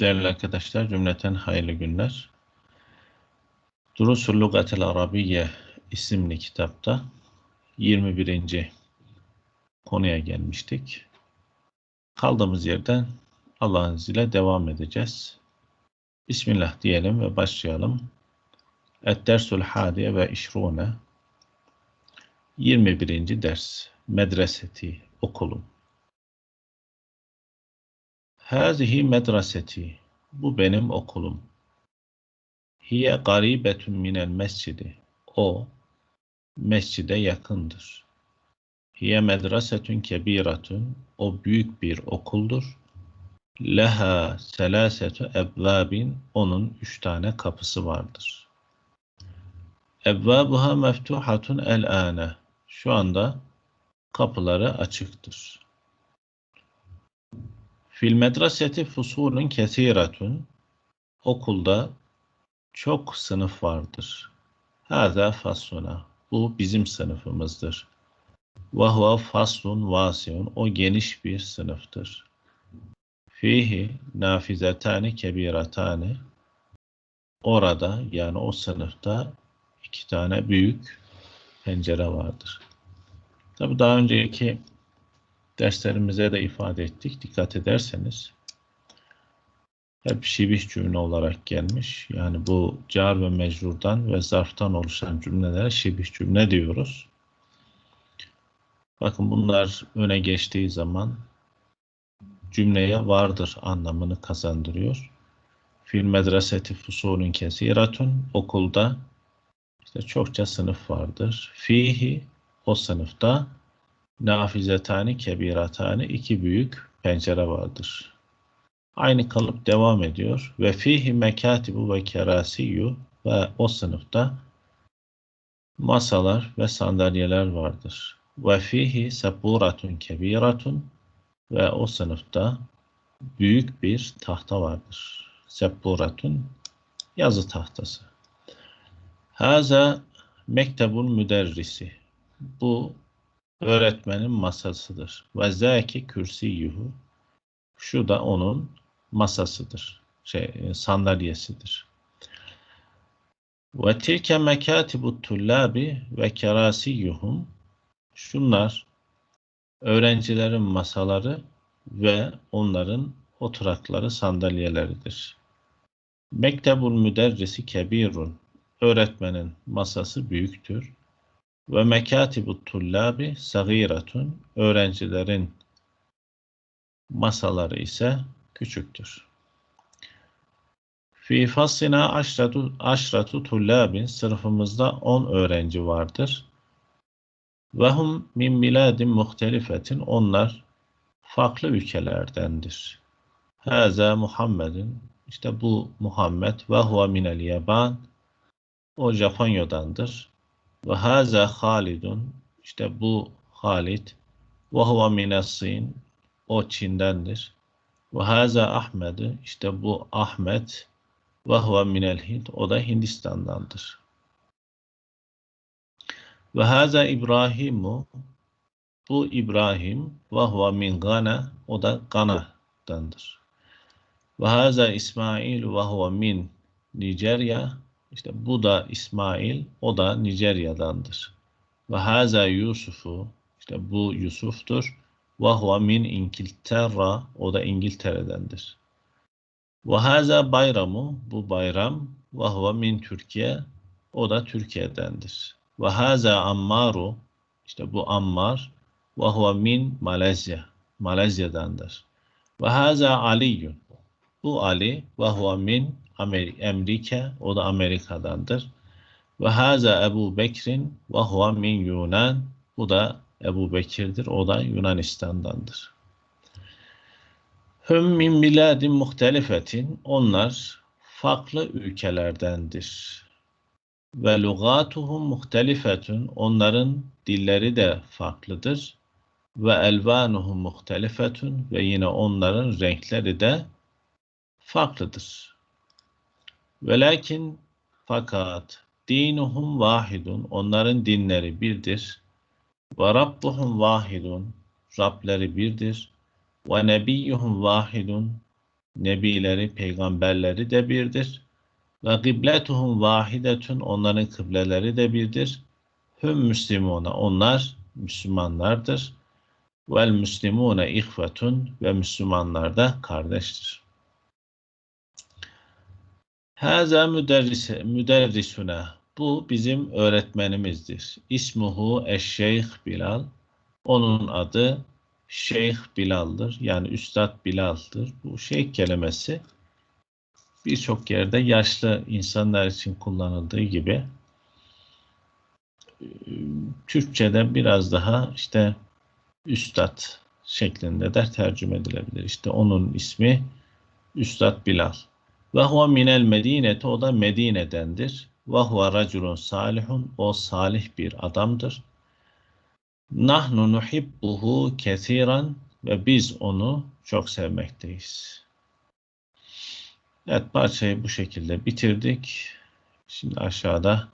Değerli arkadaşlar, cümleten hayırlı günler. Durusul Lugatel Arabiye isimli kitapta 21. konuya gelmiştik. Kaldığımız yerden Allah'ın izniyle devam edeceğiz. Bismillah diyelim ve başlayalım. Et-dersul hadiye ve işrune 21. ders Medreseti okulum Hazihi medreseti. Bu benim okulum. Hiye garibetun minel mescidi. O mescide yakındır. Hiye medresetun kebiratun. O büyük bir okuldur. Leha selasetu ebvabin. Onun üç tane kapısı vardır. Ebvabuha meftuhatun el-ane. Şu anda kapıları açıktır. Fil medreseti fusulun kesiratun. Okulda çok sınıf vardır. Hâzâ fasluna. Bu bizim sınıfımızdır. Ve huve faslun vasiun. O geniş bir sınıftır. Fihi nafizetani kebiratani. Orada yani o sınıfta iki tane büyük pencere vardır. Tabi daha önceki derslerimize de ifade ettik. Dikkat ederseniz hep şibih cümle olarak gelmiş. Yani bu car ve mecrurdan ve zarftan oluşan cümlelere şibih cümle diyoruz. Bakın bunlar öne geçtiği zaman cümleye vardır anlamını kazandırıyor. Fil medreseti fusulun kesiratun okulda işte çokça sınıf vardır. Fihi o sınıfta nafizetani kebiratani iki büyük pencere vardır. Aynı kalıp devam ediyor. Ve fihi mekatibu ve kerasiyyu ve o sınıfta masalar ve sandalyeler vardır. Ve fihi seburatun kebiratun ve o sınıfta büyük bir tahta vardır. Seburatun yazı tahtası. Haza mektebun müderrisi. Bu öğretmenin masasıdır. Ve zâki kürsiyuhu. Şu da onun masasıdır. Şey, e, sandalyesidir. Ve tilke mekâtibu tullâbi ve kerâsiyuhum. Şunlar öğrencilerin masaları ve onların oturakları sandalyeleridir. Mektebul müderrisi kebirun. Öğretmenin masası büyüktür. Ve mekatibu tullabi sagiratun. Öğrencilerin masaları ise küçüktür. Fi faslina aşratu, aşratu tullabin sınıfımızda 10 öğrenci vardır. Ve hum min biladin muhtelifetin onlar farklı ülkelerdendir. Haza Muhammedin işte bu Muhammed ve huve minel yaban o Japonya'dandır. Ve haza Halidun işte bu Halid ve huve minessin o Çin'dendir. Ve haza Ahmed işte bu Ahmet ve huve minel Hind o da Hindistan'dandır. Ve haza İbrahimu bu İbrahim ve huve min Gana o da Gana'dandır. Ve haza İsmail ve huve min Nijerya işte bu da İsmail, o da Nijerya'dandır. Ve haza Yusufu, işte bu Yusuf'tur. Ve huve min İngiltere, o da İngiltere'dendir. Ve haza Bayramu, bu bayram. Ve huve min Türkiye, o da Türkiye'dendir. Ve haza Ammaru, işte bu Ammar. Ve huve min Malezya, Malezya'dandır. Ve haza Aliyyun, bu Ali. Ve huve min Amerika, o da Amerika'dandır. Ve haza Ebu Bekrin ve huve min Yunan, bu da Ebu Bekir'dir, o da Yunanistan'dandır. Hüm min biladin muhtelifetin, onlar farklı ülkelerdendir. Ve lugatuhum muhtelifetun, onların dilleri de farklıdır. Ve elvanuhum muhtelifetun, ve yine onların renkleri de farklıdır. Velakin fakat dinuhum vahidun onların dinleri birdir. Ve rabbuhum vahidun Rableri birdir. Ve nebiyyuhum vahidun nebileri, peygamberleri de birdir. Ve kıbletuhum vahidetun onların kıbleleri de birdir. Hüm müslimuna onlar Müslümanlardır. Vel müslimune ihvetun ve Müslümanlar da kardeştir. Haza müderrise, müderrisune. Bu bizim öğretmenimizdir. İsmuhu eşşeyh Bilal. Onun adı Şeyh Bilal'dır. Yani Üstad Bilal'dır. Bu şeyh kelimesi birçok yerde yaşlı insanlar için kullanıldığı gibi Türkçe'de biraz daha işte Üstad şeklinde de tercüme edilebilir. İşte onun ismi Üstad Bilal. Ve huve minel medineti o da Medine'dendir. Ve huve raculun salihun o salih bir adamdır. Nahnu nuhibbuhu kesiran ve biz onu çok sevmekteyiz. Evet parçayı bu şekilde bitirdik. Şimdi aşağıda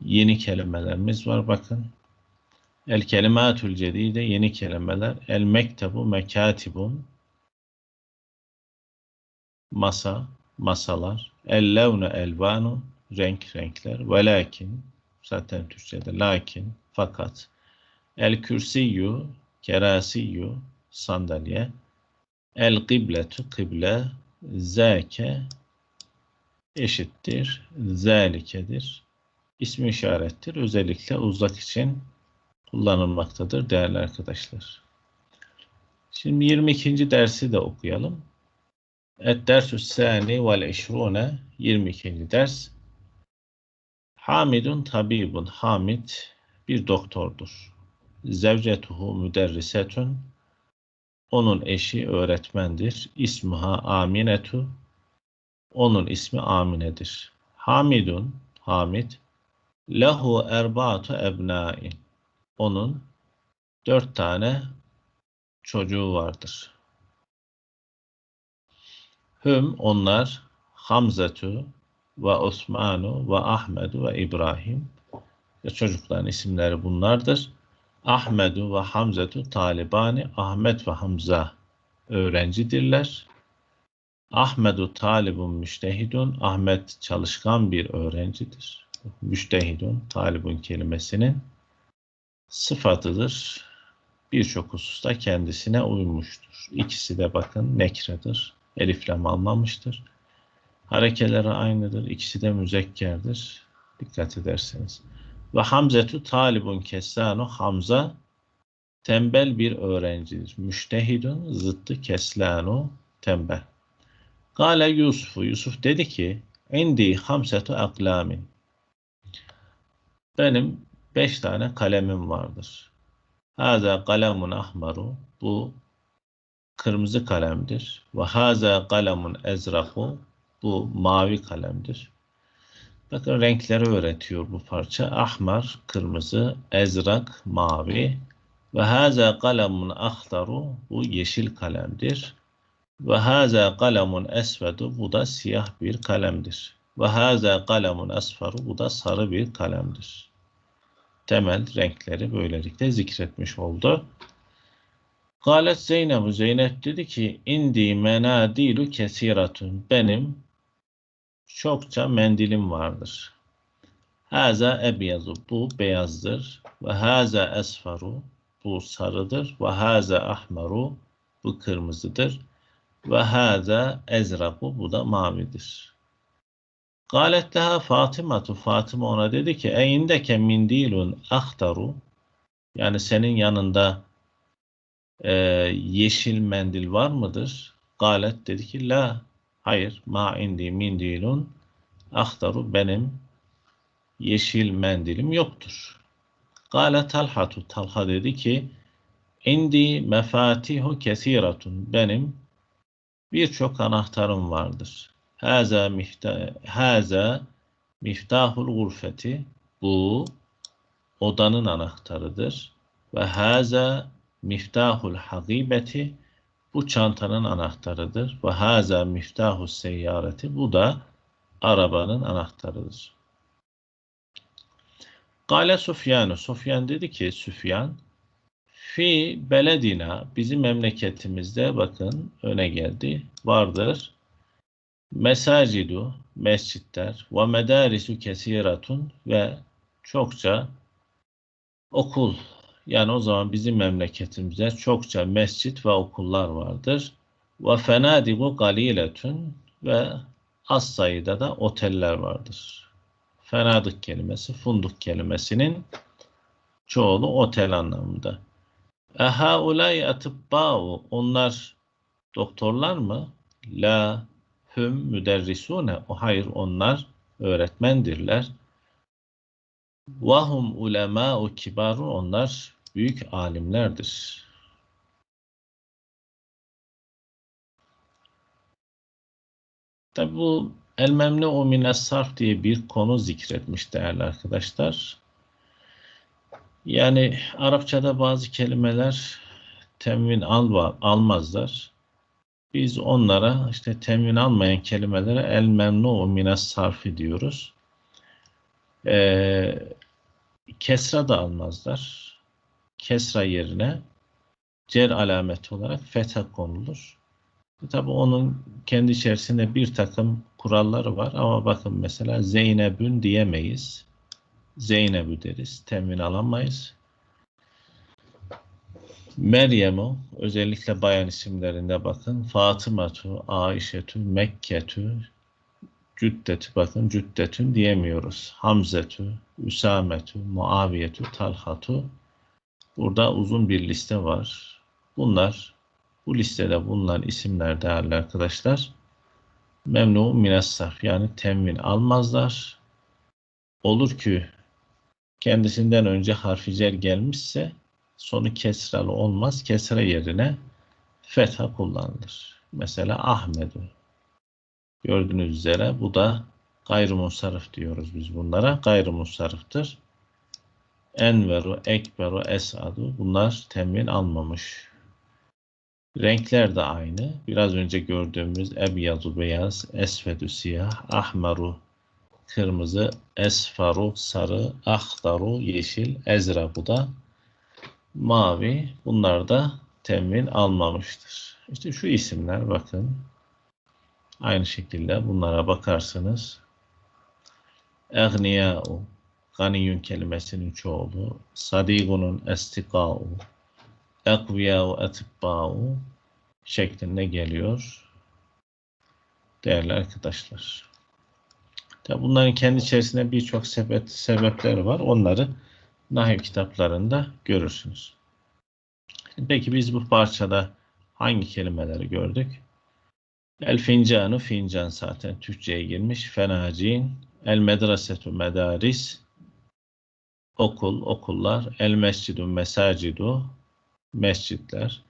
yeni kelimelerimiz var bakın. El kelimatül cedide yeni kelimeler. El mektebu mekatibun masa, masalar. El levne elvanu renk renkler. Velakin zaten Türkçe'de lakin fakat el kürsiyyu kerasiyyu sandalye el kıbletu kıble zâke eşittir zâlikedir ismi işarettir. Özellikle uzak için kullanılmaktadır değerli arkadaşlar. Şimdi 22. dersi de okuyalım. Et dersü sani vel eşrune 22. ders. Hamidun tabibun. Hamid bir doktordur. Zevcetuhu müderrisetun. Onun eşi öğretmendir. İsmuha Aminetu. Onun ismi Amine'dir. Hamidun, Hamid Lehu erbaatu ebnain. Onun dört tane çocuğu vardır. Hüm onlar Hamzetu ve Osmanu ve Ahmedu ve İbrahim. Ve çocukların isimleri bunlardır. Ahmedu ve Hamzetu talibani Ahmet ve Hamza öğrencidirler. Ahmedu talibun müştehidun Ahmet çalışkan bir öğrencidir müştehidun, talibun kelimesinin sıfatıdır. Birçok hususta kendisine uymuştur. İkisi de bakın nekredir. Eliflem almamıştır. Harekeleri aynıdır. İkisi de müzekkerdir. Dikkat ederseniz. Ve Hamzetu talibun kessanu Hamza tembel bir öğrencidir. Müştehidun zıttı keslanu tembel. Gale Yusuf'u Yusuf dedi ki indi hamsetu aklamin benim beş tane kalemim vardır. Haza kalemun ahmaru. Bu kırmızı kalemdir. Ve haza kalemun ezraku. Bu mavi kalemdir. Bakın renkleri öğretiyor bu parça. Ahmar, kırmızı, ezrak, mavi. Ve haza kalemun ahtaru. Bu yeşil kalemdir. Ve haza kalemun esvedu. Bu da siyah bir kalemdir. Ve haza kalemun asfaru. Bu da sarı bir kalemdir temel renkleri böylelikle zikretmiş oldu. Galet Zeynep Zeynep dedi ki indi menadilu kesiratun. Benim çokça mendilim vardır. Haza ebyazu bu beyazdır. Ve haza esfaru. Bu sarıdır. Ve haza ahmaru. Bu kırmızıdır. Ve haza ezraku. Bu da mavidir. Galet leha Fatimatu. Fatıma ona dedi ki eyindeke mindilun ahtaru yani senin yanında e, yeşil mendil var mıdır? Galet dedi ki la hayır ma indi mindilun ahtaru benim yeşil mendilim yoktur. Gale Talhatu Talha dedi ki indi mefatihu kesiratun benim birçok anahtarım vardır. Haza mifta haza miftahul gurfeti bu odanın anahtarıdır ve haza miftahul hagibeti bu çantanın anahtarıdır ve haza miftahus seyyareti bu da arabanın anahtarıdır. Gale Sufyan, Sufyan dedi ki Süfyan Fi beledina bizim memleketimizde bakın öne geldi. Vardır. Mesacidu mescitler ve medarisu kesiratun ve çokça okul yani o zaman bizim memleketimizde çokça mescit ve okullar vardır. Ve fenadigu galiletun ve az sayıda da oteller vardır. Fenadık kelimesi funduk kelimesinin çoğulu otel anlamında. Ehaulay atibba'u onlar doktorlar mı? La hüm müderrisune. O hayır onlar öğretmendirler. Vahum ulemâ'u kibaru onlar büyük alimlerdir. Tabi bu el memnu'u mines sarf diye bir konu zikretmiş değerli arkadaşlar. Yani Arapçada bazı kelimeler temin al, almazlar. Biz onlara işte temin almayan kelimelere el memnu'u mines sarfi diyoruz. Ee, kesra da almazlar. Kesra yerine cer alameti olarak fetha konulur. E Tabi onun kendi içerisinde bir takım kuralları var ama bakın mesela Zeynep'ün diyemeyiz. Zeynep'ü deriz. Temin alamayız. Meryem'u özellikle bayan isimlerinde bakın. Fatımatu, Aişetü, Mekketü, Cüddetü bakın Cüddetün diyemiyoruz. Hamzetü, Üsametü, Muaviyetü, Talhatu. Burada uzun bir liste var. Bunlar bu listede bulunan isimler değerli arkadaşlar memnu minas yani temin almazlar. Olur ki kendisinden önce harfi cer gelmişse sonu kesralı olmaz. Kesre yerine fetha kullanılır. Mesela Ahmedu. Gördüğünüz üzere bu da gayrimusarif diyoruz biz bunlara. Gayrimusariftir. Enveru, Ekberu, Esadu bunlar temin almamış. Renkler de aynı. Biraz önce gördüğümüz ebyadu beyaz, esvedü siyah, ahmaru kırmızı, esfaru sarı, ahdaru yeşil, ezraku da mavi. Bunlar da temin almamıştır. İşte şu isimler bakın. Aynı şekilde bunlara bakarsınız. Egniya'u, ganiyun kelimesinin çoğulu, sadigunun estika'u, ekviya'u etibba'u şeklinde geliyor. Değerli arkadaşlar. Tabi bunların kendi içerisinde birçok sebep, sebepleri var. Onları nahiv kitaplarında görürsünüz. Peki biz bu parçada hangi kelimeleri gördük? El fincanu fincan zaten Türkçe'ye girmiş. Fenacin, el medrasetu medaris, okul, okullar, el mescidu mesacidu, mescitler,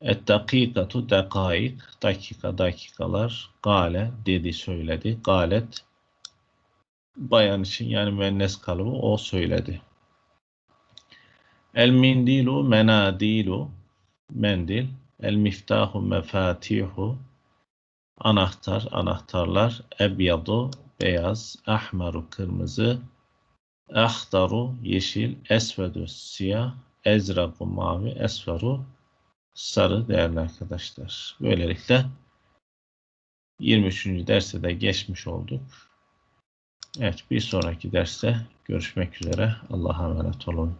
et dakikatu dekaik, dakika, dakikalar, gale, dedi, söyledi, galet, bayan için yani müennes kalıbı o söyledi. El mindilu menadilu, mendil, el miftahu mefatihu, anahtar, anahtarlar, ebyadu, beyaz, ahmaru, kırmızı, ahdaru, yeşil, esvedu, siyah, ezraku, mavi, esferu, sarı değerli arkadaşlar. Böylelikle 23. derste de geçmiş olduk. Evet bir sonraki derste görüşmek üzere. Allah'a emanet olun.